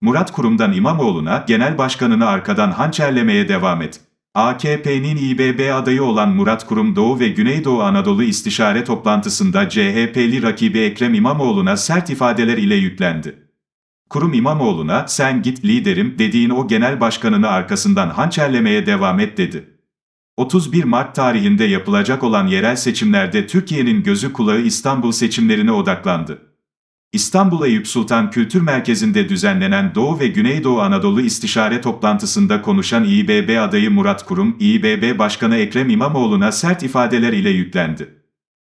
Murat Kurum'dan İmamoğlu'na genel başkanını arkadan hançerlemeye devam et. AKP'nin İBB adayı olan Murat Kurum Doğu ve Güneydoğu Anadolu istişare toplantısında CHP'li rakibi Ekrem İmamoğlu'na sert ifadeler ile yüklendi. Kurum İmamoğlu'na sen git liderim dediğin o genel başkanını arkasından hançerlemeye devam et dedi. 31 Mart tarihinde yapılacak olan yerel seçimlerde Türkiye'nin gözü kulağı İstanbul seçimlerine odaklandı. İstanbul Eyüp Sultan Kültür Merkezi'nde düzenlenen Doğu ve Güneydoğu Anadolu İstişare Toplantısında konuşan İBB adayı Murat Kurum, İBB Başkanı Ekrem İmamoğlu'na sert ifadeler ile yüklendi.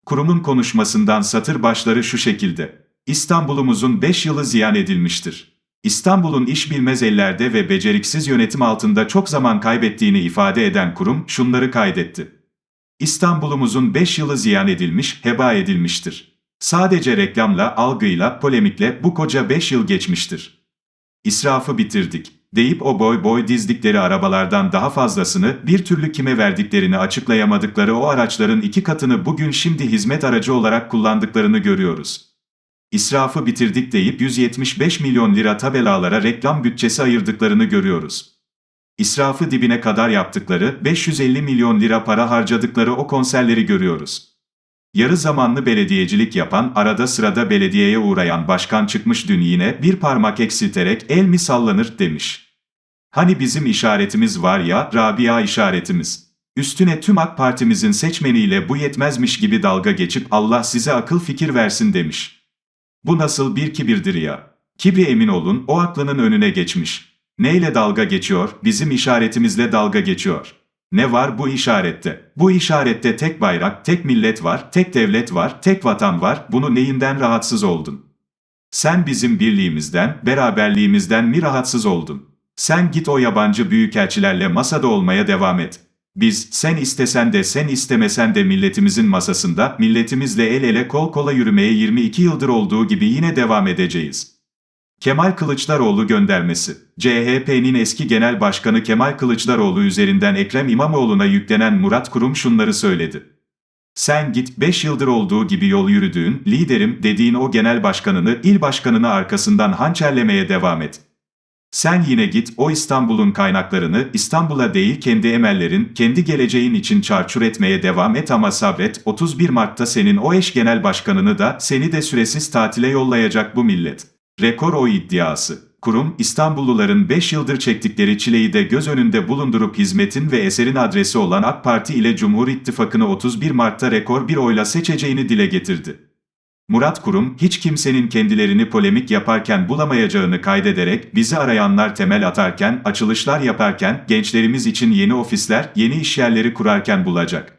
Kurum'un konuşmasından satır başları şu şekilde. İstanbul'umuzun 5 yılı ziyan edilmiştir. İstanbul'un iş bilmez ellerde ve beceriksiz yönetim altında çok zaman kaybettiğini ifade eden kurum şunları kaydetti. İstanbul'umuzun 5 yılı ziyan edilmiş, heba edilmiştir. Sadece reklamla, algıyla, polemikle bu koca 5 yıl geçmiştir. İsrafı bitirdik deyip o boy boy dizdikleri arabalardan daha fazlasını bir türlü kime verdiklerini açıklayamadıkları o araçların iki katını bugün şimdi hizmet aracı olarak kullandıklarını görüyoruz. İsrafı bitirdik deyip 175 milyon lira tabelalara reklam bütçesi ayırdıklarını görüyoruz. İsrafı dibine kadar yaptıkları, 550 milyon lira para harcadıkları o konserleri görüyoruz. Yarı zamanlı belediyecilik yapan, arada sırada belediyeye uğrayan başkan çıkmış dün yine bir parmak eksilterek el mi sallanır demiş. Hani bizim işaretimiz var ya, Rabia işaretimiz. Üstüne tüm AK Partimizin seçmeniyle bu yetmezmiş gibi dalga geçip Allah size akıl fikir versin demiş. Bu nasıl bir kibirdir ya? Kibri emin olun, o aklının önüne geçmiş. Neyle dalga geçiyor? Bizim işaretimizle dalga geçiyor. Ne var bu işarette? Bu işarette tek bayrak, tek millet var, tek devlet var, tek vatan var. Bunu neyinden rahatsız oldun? Sen bizim birliğimizden, beraberliğimizden mi rahatsız oldun? Sen git o yabancı büyükelçilerle masada olmaya devam et. Biz, sen istesen de sen istemesen de milletimizin masasında, milletimizle el ele kol kola yürümeye 22 yıldır olduğu gibi yine devam edeceğiz. Kemal Kılıçdaroğlu göndermesi. CHP'nin eski genel başkanı Kemal Kılıçdaroğlu üzerinden Ekrem İmamoğlu'na yüklenen Murat Kurum şunları söyledi. Sen git 5 yıldır olduğu gibi yol yürüdüğün, liderim dediğin o genel başkanını, il başkanını arkasından hançerlemeye devam et. Sen yine git o İstanbul'un kaynaklarını İstanbul'a değil kendi emellerin, kendi geleceğin için çarçur etmeye devam et ama sabret 31 Mart'ta senin o eş genel başkanını da seni de süresiz tatile yollayacak bu millet. Rekor o iddiası. Kurum, İstanbulluların 5 yıldır çektikleri çileyi de göz önünde bulundurup hizmetin ve eserin adresi olan AK Parti ile Cumhur İttifakı'nı 31 Mart'ta rekor bir oyla seçeceğini dile getirdi. Murat Kurum, hiç kimsenin kendilerini polemik yaparken bulamayacağını kaydederek, bizi arayanlar temel atarken, açılışlar yaparken, gençlerimiz için yeni ofisler, yeni işyerleri kurarken bulacak.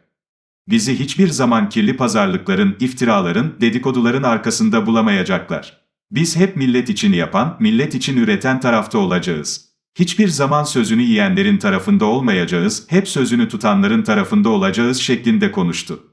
Bizi hiçbir zaman kirli pazarlıkların, iftiraların, dedikoduların arkasında bulamayacaklar. Biz hep millet için yapan, millet için üreten tarafta olacağız. Hiçbir zaman sözünü yiyenlerin tarafında olmayacağız, hep sözünü tutanların tarafında olacağız şeklinde konuştu.